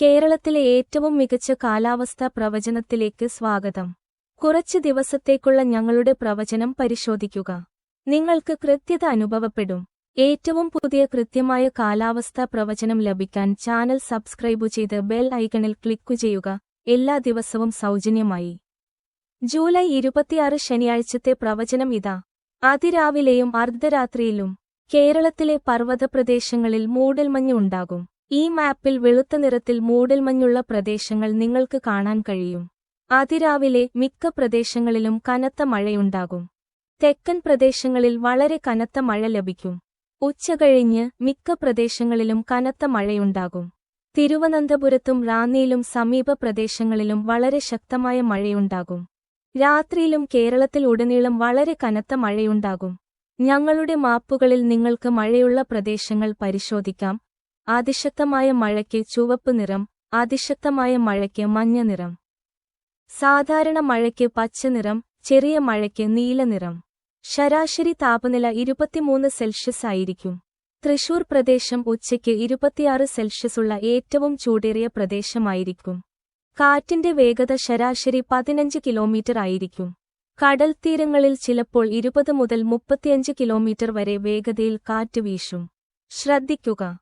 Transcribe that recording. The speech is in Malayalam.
കേരളത്തിലെ ഏറ്റവും മികച്ച കാലാവസ്ഥാ പ്രവചനത്തിലേക്ക് സ്വാഗതം. കുറച്ച് ദിവസത്തേക്കുള്ള ഞങ്ങളുടെ പ്രവചനം പരിശോധിക്കുക. നിങ്ങൾക്ക് കൃത്യത അനുഭവപ്പെടും. ഏറ്റവും പുതിയ കൃത്യമായ കാലാവസ്ഥാ പ്രവചനം ലഭിക്കാൻ ചാനൽ സബ്സ്ക്രൈബ് ചെയ്ത് ബെൽ ഐക്കണിൽ ക്ലിക്കു ചെയ്യുക. എല്ലാ ദിവസവും സൗജന്യമായി. ജൂലൈ ഇരുപത്തിയാറ് ശനിയാഴ്ചത്തെ പ്രവചനം ഇതാ. അതിരാവിലെയും അർദ്ധരാത്രിയിലും കേരളത്തിലെ പർവതപ്രദേശങ്ങളിൽ മൂടൽമഞ്ഞ് ഉണ്ടാകും. ഈ മാപ്പിൽ വെളുത്ത നിറത്തിൽ മൂടൽമഞ്ഞുള്ള പ്രദേശങ്ങൾ നിങ്ങൾക്ക് കാണാൻ കഴിയും. അതിരാവിലെ മിക്ക പ്രദേശങ്ങളിലും കനത്ത മഴയുണ്ടാകും. തെക്കൻ പ്രദേശങ്ങളിൽ വളരെ കനത്ത മഴ ലഭിക്കും. ഉച്ചകഴിഞ്ഞ് മിക്ക പ്രദേശങ്ങളിലും കനത്ത മഴയുണ്ടാകും. തിരുവനന്തപുരത്തും റാന്നിയിലും സമീപ പ്രദേശങ്ങളിലും വളരെ ശക്തമായ മഴയുണ്ടാകും. രാത്രിയിലും കേരളത്തിൽ ഉടനീളം വളരെ കനത്ത മഴയുണ്ടാകും. ഞങ്ങളുടെ മാപ്പുകളിൽ നിങ്ങൾക്ക് മഴയുള്ള പ്രദേശങ്ങൾ പരിശോധിക്കാം. അതിശക്തമായ മഴയ്ക്ക് ചുവപ്പ് നിറം അതിശക്തമായ മഴയ്ക്ക് മഞ്ഞ നിറം. സാധാരണ മഴയ്ക്ക് പച്ച നിറം ചെറിയ മഴയ്ക്ക് നീല നിറം. ശരാശരി താപനില ഇരുപത്തിമൂന്ന് സെൽഷ്യസ് ആയിരിക്കും. തൃശൂർ പ്രദേശം ഉച്ചയ്ക്ക് ഇരുപത്തിയാറ് സെൽഷ്യസുള്ള ഏറ്റവും ചൂടേറിയ പ്രദേശമായിരിക്കും. കാറ്റിന്റെ വേഗത ശരാശരി പതിനഞ്ച് കിലോമീറ്റർ ആയിരിക്കും. കടൽ തീരങ്ങളിൽ ചിലപ്പോൾ ഇരുപത് മുതൽ മുപ്പത്തിയഞ്ച് കിലോമീറ്റർ വരെ വേഗതയിൽ കാറ്റ് വീശും. ശ്രദ്ധിക്കുക.